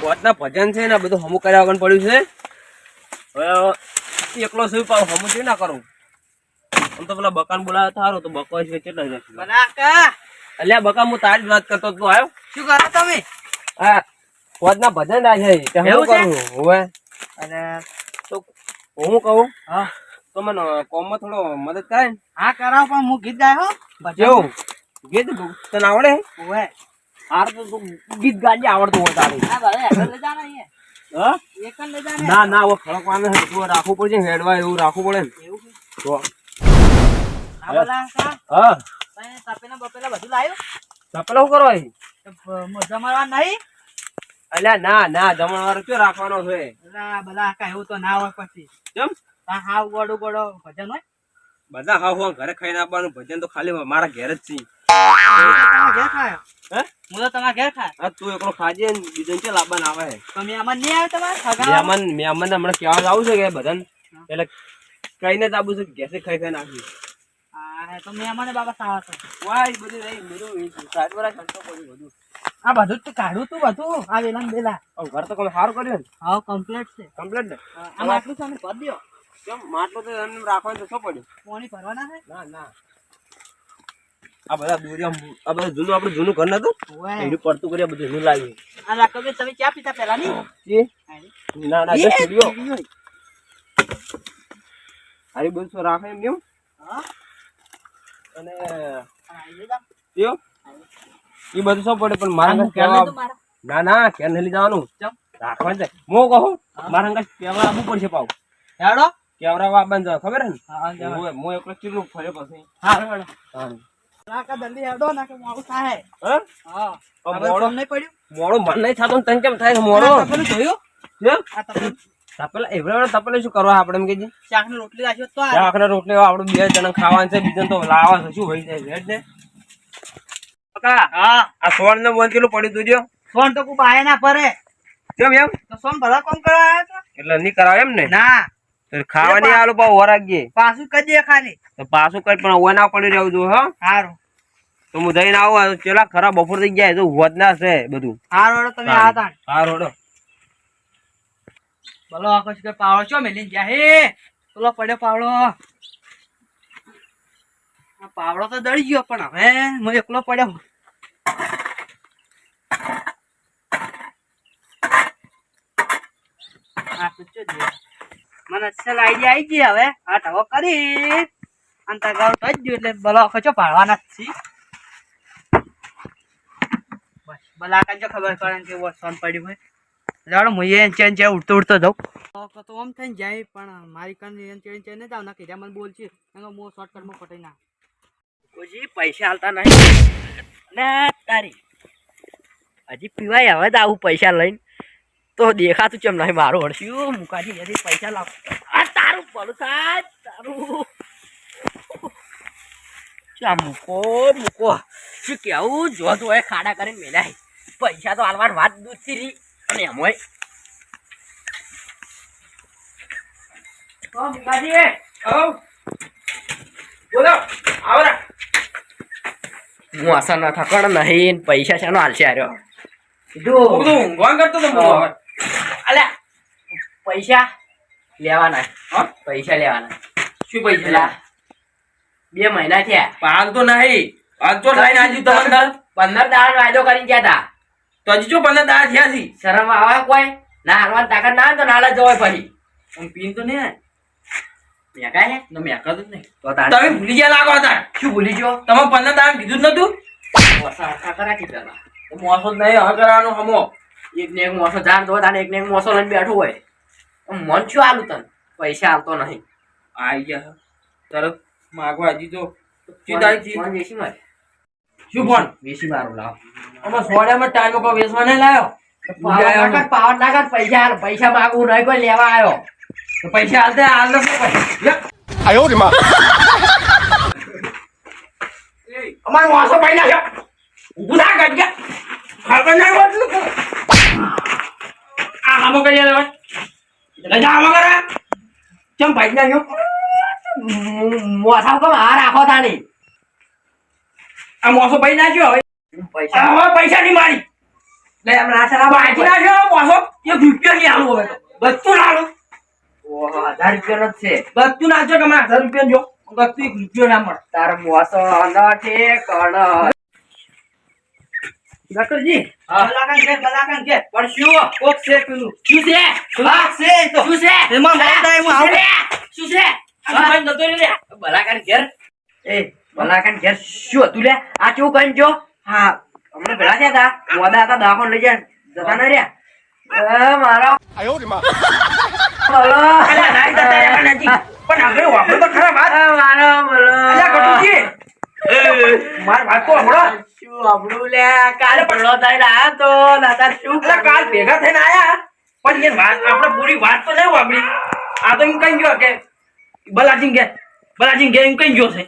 પોતના ભજન છે ને બધું હમું કર્યા વગર પડ્યું છે. હવે એકલો સુઈ પાઉં હમું શું ના કરું. આમ તો પેલા બકાન બોલાવે થારો તો બકો છે કેટલા જશે અલ્યા બકા હું તારી જ વાત કરતો તું આવ્યો? શું કરો તમે? હા પોતના ભજન આ છે હું કરું હવે. અને તો હું કહું? હા. તો મને કોમમાં થોડો મદદ કરે હા કરાવ પણ હું ગીત ગાય કેવું? ગીત તને આવડે? ઓવે હાર તો ગીત ગાજે આવડતું હોય તારે. ના ના હવે ખડકવાનું રાખવું પડશે હેડવા એવું રાખવું પડે ને. એવું? તો હા તપેલા બપેલા બધું લાવ્યું? ચપલા શું મારવા નહીં? અલ્યા ના ના જમણવાર કયો રાખવાનો છે? અલા બધા કા એવું તો ના હોય પછી. કેમ? હા ગોડો ગોડો ભજન હોય? બધા હા હું ઘરે ખાઈને આપવાનું ભજન તો ખાલી મારા ઘેર જ છે. ઘેર તો ખાઈ ખાઈ સારું કર્યું કમ્પ્લીટ છે. કમ્પ્લીટ ને? આ માટલું છે ને ભર દ્યો. કેમ? માટલો તો એમ રાખવાનો તો શું પડ્યું? પાણી ભરવાના છે? ના ના. આ બધા દોરિયા આ બધા જૂનું આપણું જૂનું ઘર નતું? એનું પડતું કર્યા બધું જૂનું લાવ્યું. આ રાખો કે તમે ક્યાં પીતા પહેલા નહીં ના ના જસ્ટ સ્ટુડિયો હારી બધું શું રાખે એમ કેમ? અને કયો એ બધું શું પડે? પણ મારા ઘર કહેવા ના ના ક્યાં નહીં લઈ જવાનું. રાખવાનું છે. હું કહું. મારા ઘર કહેવા આવવું પડશે પાવ હેડો. કેવરાવા છે ખબર હે ને? હું હું એકલો ચીલું ફર્યો પછી. હારું હેડો હા. નાકા જલ્દી હેડો નાકે મોડું થાય. હે? હા. મોડો નહીં પડ્યું? મોડો મન નહીં થાતો તને કેમ થાય મોડો? તપેલું જોયું? કેમ? આ તપેલું. તપેલા એવડા તપેલે શું કરવા આપણે એમ કે શાકની રોટલી રાખ્યો તો આ. આખરે રોટલી આપણે બે જણા ખાવાનું છે બીજું તો લાવવા છે. શું હોય છે? હેડ ને કાકા હા. આ સોન ને વન કિલો પડ્યું તું જો? સોન તો કોઈ બાય ના પરે કેમ એમ? તો સોન ભલા કોમ કરાયા એટલે નહીં કરાવે એમ ને? ના. ખાવાની આલુ પાવ ગયે પાછું કરી ખાલી તો પાછું કઈ પણ ઓના પડી જોઈએ હા. સારું તો હું જઈને આવું ચેલા ખરા બપોર થઈ ગયા તો હોત ના છે બધું. સારો તમે આતા સારો. બોલો આખો કે પાવડો છો મેલી ગયા હે? બોલો પડ્યો પાવડો. પાવડો તો દળી ગયો પણ હવે હું એકલો પડ્યો. આ તો ચો દે. મને અસલ આઈડિયા આવી ગઈ હવે. આ ઢવો કરી. અને તગાવ તો જ એટલે બલો ખોચો પાડવાના જ છી બસ બલા કાંજો ખબર પડે કે વરસાદ પડ્યું હોય. જાડો હું એન ચેન ચે ઉડતો ઉડતો જાઉં. તો આમ થઈને જાય પણ મારી કાન એન ચેન ચેન નહીં જાવ ના કીધા મને બોલ છે. એનો મો શોર્ટકટમાં પટાઈ ના કોઈ પૈસા હાલતા નહીં. ને તારી. હજી પીવાય હવે તો આવું પૈસા લઈને. તો દેખાતું ચેમ નહીં મારું હડસ્યું મુકાજી જતી પૈસા લાવ. આ તારું પડું તારું. ચા મૂકો મૂકો. શું કેવું? જો તો એ ખાડા કરીને મેલાય પૈસા તો હાલવાર વાત દૂધથી રહી. અને એમાંય તો મુકાજી બોલો આવરા હું આશા ના થકણ નહીં પૈસા પૈસા શાનો હાલશે આર્યો હું કીધું કરતો તો. અલ્યા પૈસા લેવાના હા? પૈસા લેવાના. શું પૈસા લા બે મહિના થયા. પાક તો નહીં. પાક તો લઈને આજુ તમને. પંદર દાડા વાયદો કરીને ગયા હતા તો હજી જો પંદર દાડા થયા છે. શરમ આવે કોઈ? ના હાલવાની તાકાત ના તો નાળા જવાય પછી આમ પીન તો નહીં. મેકા હે તમે મેકા તો નહીં. તો તમે ભૂલી ગયા લાગો હતા. શું ભૂલી ગયો? તમે પંદર દાડા કીધું જ નતું? મોસા જ નહીં હવે કરવાનો હમો. એક ને એક મોસો જાણ તો તાને એકને એક મોસો લઈને બેઠો હોય. મન શું આલું તને? પૈસા આલતો નહીં. આઈ ગયા તરત માગવા હજી તો. વેસી શું ફોન? વેસી મારું લાવ. આમાં સોડામાં ટાઈમ ઉપર વેસવાને લાયો? પાવર નાખત પૈસા પૈસા માગવું નહીં કોઈ લેવા આવ્યો. પૈસા હાલતે હાલતો આયો રે માં. અમારો વાસો ભાઈ નાખ્યો. કરી ગયા ખબર ના આ આમો કરી લે ભાઈ જા આમો કરે. ચમ ભાઈ નાખ્યો મોથા કેમ આ રાખો તાણી. આ મોસો પાઈ નાખ્યો હવે. પૈસા. હવે પૈસા નહીં મારી. લે હમણાં આ સાલા બાકી નાખ્યો મોસો. એક રૂપિયા નહીં આલું હવે બધું ના ઓહો, હજાર રૂપિયાનો જ છે. બધું નાખજો કે મારે હજાર રૂપિયા જો. બધું એક રૂપિયો ના મળે. તાર મોસો છે કણ ડોક્ટરજી હા. બલાકાન ઘેર બલાકાન પણ શું? કોક છે પેલું. શું છે? હા છે તો. શું છે? એમાં મારી થાય આવું. શું છે? આ ભાઈ નતો રે બલાકાન ઘેર. એ બલાકાન ઘેર શું હતું લે? આ કેવું કઈ જો? હા હમણાં ભેળા થયા હતા મોદા હતા દવાખાને લઈ જાય જતા ના રહ્યા. મારા બોલો. અલ્યા નાઈ જતા રહ્યા નથી પણ આપણે વાપરો તો ખરા વાત. મારો બોલો. અલ્યા ગટુજી માર વાત તો હમણો શું આપણું લે? કાલે પડલો થઈને આયા તો દાદા શું કાલ ભેગા થઈને આયા. પણ એ વાત આપણે પૂરી વાત તો નહીં વાપરી આ તો એમ કઈ ગયો કે બલાજી કે બલાજી કે એમ કઈ ગયો છે?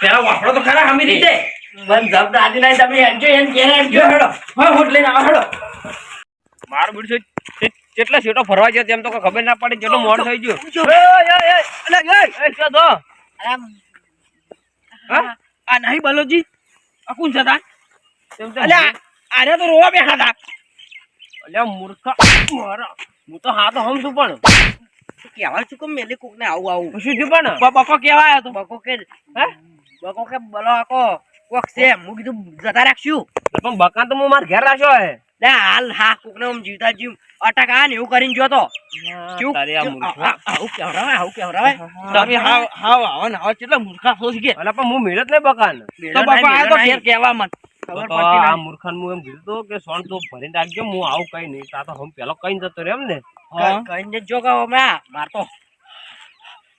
પેલા વાપરો તો ખરા હમી રીતે મન જબ દાદી નહીં તમે એમ કે જો હેડજો. હેડો હા હોટ લઈને આવો હેડો. મારો બીડું છે કેટલા સીટો ફરવા ગયો તેમ તો કોઈ ખબર ના પડે કેટલો મોડ થઈ ગયો. એ શું તો હા? આ નહીં બલોજી. આ કોણ છે તા તેમ તો અલ્યા આને તો રોવા બેઠા હતા અલ્યા મૂર્ખ. મારા. હું તો હા તો હમ છું પણ. કેવા છું કે મેલે કોક ને આવું? આવું શું છું પણ? બકો કેવા તો બકો કે હે? બકો કે બોલો આકો કોક છે. હું કીધું જતા રાખશું. પણ બકા તો હું મારા ઘેર રાખ્યો હે. લે હાલ હા કોક ને આમ જીવતા જીવ અટક આ ને એવું કરીને જો તો. કેવું- આવું કેવરાવે આવું કેવરાવે તમે હાવ હાવ આવો ને આવો કેટલા મૂર્ખા છો કે? અલા પણ હું મેળત નહીં બકાન. તો બાપા આ તો ઘેર કહેવા મત તો ખબર તો પડતી આ નહીં. હું એમ કીધું તો કે સોન તો ભરીને રાખજો હું આવું કઈ નહીં. તા તો હું પેલો કઈ જતો રહ્યો એમ ને. કઈ- જો કે હમણાં મારતો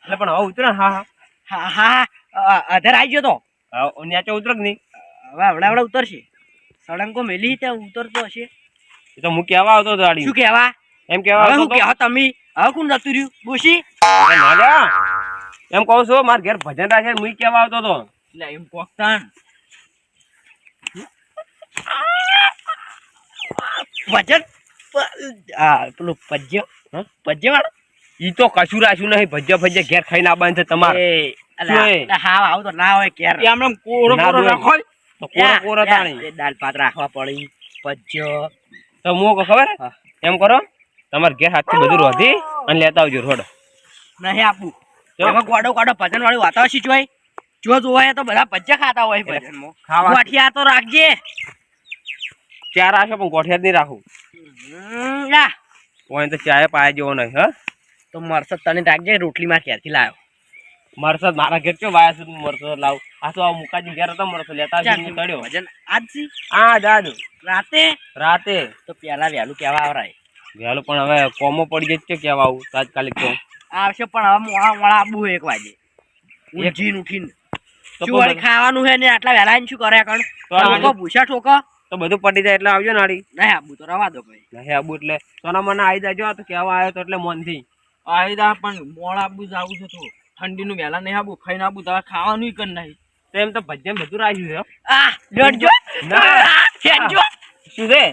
એટલે પણ હવે ઉતરે હા હા. હા હા અધર આવી ગયો તો. ન્યાચો ન્યાચે નહીં? હવે હમણાં હવડા ઉતરશે. સળંગો મેલી ત્યાં ઉતરતો હશે. એ તો હું કેવા આવતો હતો શું કેવા એમ કેવા હવે આવતો હું કેવા તમે? હવે કોણ જતું રહ્યું? બોશી? ના. એમ કહું છું માર ઘેર ભજન રાખે હું કેવા આવતો હતો. એટલે એમ પોકતાન ભજન? પેલું પજ્ય હા? પજ્ય વાળો ઈ તો કશું રાખ્યું નહીં. ભજ્યા ભજ્યા ઘેર ખાઈને આવવાનું છે તમારે. હા આવું તો ના હોય ક્યારે એ આમ આમ કોરો કોરો. રાખો ને. તો કોરો કોરો તાણી? દાળ ભાત રાખવા પડી. પજ્ય તો કહું ખબર? એમ કરો તમારે ઘેર હાથથી બધું રોધી અને લેતા આવજો રોડો. નહીં આપું. એમાં ગોડો ગોડો ભજન વાળું વાતાવરણ શીચવાય જો જોવાય તો બધા પજ્જા ખાતા હોય ભજનમાં ખાવા ગોઠિયા તો રાખજે. ચાર રાખો પણ ગોઠિયા જ નહીં રાખું. હમ, કોઈ તો ચાય પાયા જેવો નહીં હા. તો મરસદ તને રાખજે રોટલી માં ક્યારથી લાવ્યો? મરસદ મારા ઘેર ચો વાયા સુધી મરસદ લાવ? આ તો મુકાજી ઘેર હતો મરસદ લેતા આવી હું તળ્યો ભજન. આજથી આ જાજ રાતે? રાતે. તો પેલા વહેલું કેવા આવરાય. વહેલું પણ હવે કોમો પડી જાય છે કેવા આવું? તાત્કાલિક તો આવશે પણ હવે મોડા મોડા આબુ એક વાગે. ઊંઘીને ઉઠીને. શું ખાવાનું છે ને? આટલા વહેલા શું કરે કણ? તો ઠોકો ભૂસા ઠોકો? તો બધું પડી જાય એટલે આવજો નાડી નહીં આબુ તો રવા દો ભાઈ. નહીં આબુ એટલે સોના મને આવી જાજો તો કેવા આવ્યો તો એટલે મનથી. આયદા પણ મોડા આબુ જ આવું છે તો. ઠંડીનું વહેલા નહીં આબુ ખાઈને આબુ તારે ખાવાનું કર નહીં? તો એમ તો ભજ્યા બધું રાખ્યું છે. આ લડજો ના. ખેંચજો શું છે?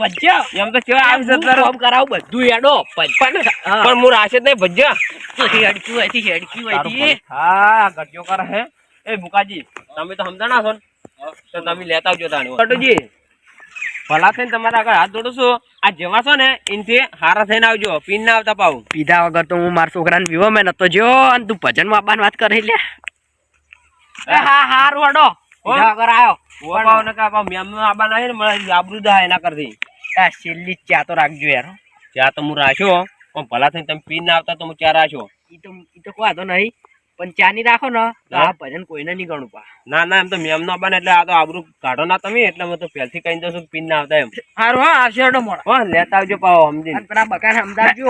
ભજ્જો એમ તો કેવા આવી છે તારો? કામ બધું હેડો પણ પણ હું. રાશે જ નહીં ભજ્યા. હેડકી હોયથી હેડકી હોય તારું થી ભલું. હા ગટ્યો કરે હે. એ મુકાજી તમે તો સમજાણા છો તો તમે લેતા આવજો તાણી કટુજી. ભલા થઈને તમારા આગળ હાથ જોડું છું. આ જેવા છો ને એનથી હારા થઈને આવજો. પીન ના આવતા પાવું પીધા વગર તો હું મારા છોકરાને પીવો મેં નતો જો અને તું ભજનમાં આપવાની વાત કરી લે. એ હા હાર વડો વગર આવ્યો ને મેમ આબા નહીં હે ને મારા આબરૂ દા એના કરતી. આ છેલ્લી ચા તો રાખજો યાર ચા તો હું રાખ્યો પણ ભલા થઈને તમે પીન ના આવતા તો હું ચા રાખ્યો. ઈ તો ઈ તો કોઈ વાંધો નહીં. પણ ચા ની રાખો ને તો. આ ભજન કોઈને નહીં ગણું પા. ના ના એમ તો મેમ ના બને એટલે આ તો આબરૂ કાઢો ના તમે એટલે હું તો પહેલથી કહી દઉં છું પીન ના આવતા એમ. સારું હા હેડો મોડા. હો લેતા આવજો પાવો સમજી પેલા બકાને સમજાવજો.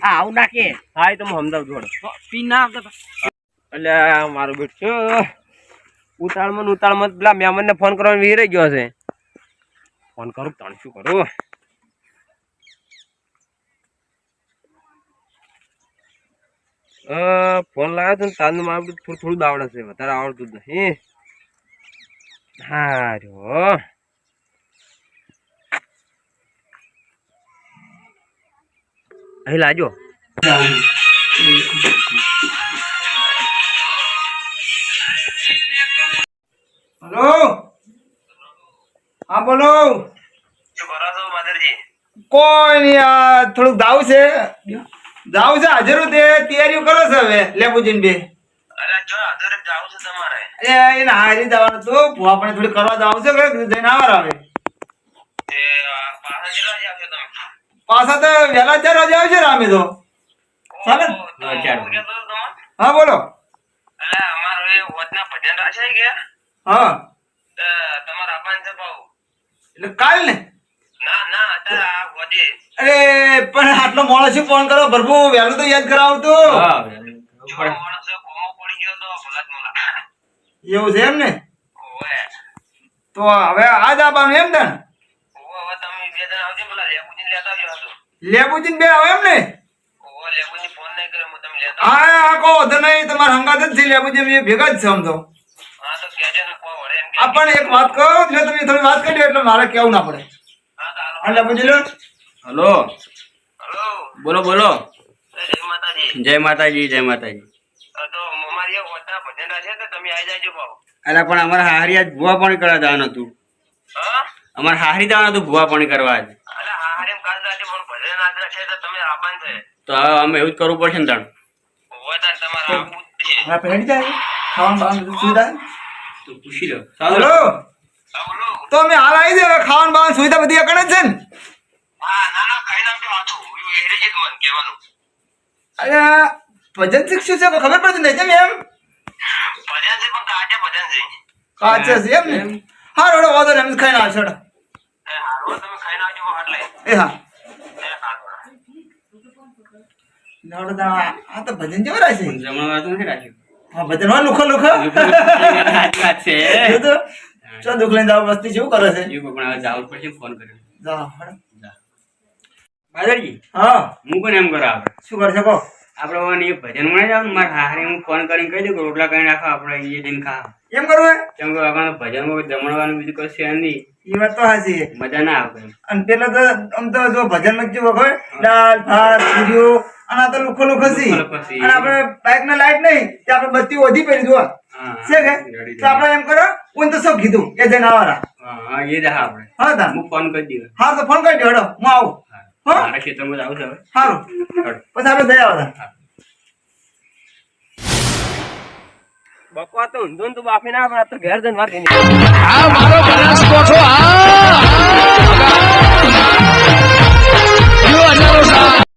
હા આવું નાખે હા એ તો હું સમજાવજો જોડે ના આવતા એટલે મારું બેટ છે. ઉતાળમાં ને ઉતાળમાં પેલા મહેમાનને ફોન કરવાનો વિહરાઈ ગયો છે ફોન કરું તણ શું કરું? ફોન લાવ્યો તો ને તારનું મારું થોડું થોડું આવડે છે વધારે આવડતું જ નહીં હા? રહ્યો અહીં લાજો. હલો? હા બોલો. કોઈ નહીં થોડુંક દાવ છે. દાવ છે હાજર તે તૈયારીઓ કરો છો હવે લેબુજીન બે. એ એને હારી જવાનું તો આપણે થોડી કરવા જવાનું છે કે જઈને આવાર આવે પાછા તો વહેલા ચાર વાગે આવશે રામે તો. ચાલે? હા બોલો. હા. એટલે કાલ ને? અરે પણ આટલો મોડો શું ફોન કરો ભરભુ વહેલું તો યાદ કરાવું એવું છે એમ ને તો હવે આજ આપવાનું એમ ને લેબુજીન બે આવે એમ ને હા હા કહો તો નહીં તમારા હંગાત જ છે લેબુજીન બે ભેગા જ છે આમ તો. આ પણ એક વાત કહો એટલે તમે થોડી વાત કરી એટલે મારે કેવું ના પડે. હા લેબુજી લો હલો. બોલો બોલો. જય માતાજી. જય માતાજી અલા પણ અમારે હારી આજ ભૂવા પણ કરવા જવાનું હતું. અમારે હારી જવાનું હતું ભૂવા પણ કરવા આજ. તો હવે અમે એવું જ કરવું પડશે ને તાણ. હા પહેરી જાય. ખાવાનું સુવિધા તો પૂછી લો. હલો. તો અમે હાલ આવી જાય હવે ખાવાનું બાવાનું સુવિધા બધી અકડે છે ને અરે ભજન શીખશું છે ખબર પડતી નહીં કેમ એમ કાચે છે એમ ને હા રોડો વાંધો ને એમ જ ખાઈને એ હા આ આ તો ભજન જેવું રહે છે નથી રાખ્યું હા ભજન લુખો લુખો છે ચો દુઃખ લઈને જાવ વસ્તી શું કરે છે? એવું પણ હવે જાવ પડશે ફોન કર્યો. જા. બાદરજી હા. હું પણ એમ કરો આપણે? શું કરશે કહો? આપણે એ ભજનમાં જાવ મારે હારે હું ફોન કરીને કહી દઉં રોટલા કરીને રાખો આપણે એ દિન ખા એમ કરવું કેમ કે આપણે ભજનમાં જમણવાનું બીજું કશું છે નહીં. એ વાત તો હાચી છે. મજા ના આવે અને પેલા તો આમ તો જો ભજનમાં કેવું હોય દાળ ભાત પૂરીઓ અને આ તો લુખો લુખો છે. અને આપણે બાઇક ના લાઈટ નહીં તે આપણે બત્તી ઓછી પહેરી દો છે કે? તો આપણે એમ કરો કોઈને તો શું કીધું એ જઈને આવવાના હા, હા, એ જ હા આપણે. હા તા હું ફોન કરી દઉં હા તો ફોન કરી દો હેડો હું આવું. હા. મારા ખેતરમાં જ આવું છે હવે. સારું. પછી આપણે જઈ આવતા બકવા તો ઊંધું તું બાફી ના આપણે આ તો ઘેર જઈને વાત. આ મારો બનાસકોઠો આ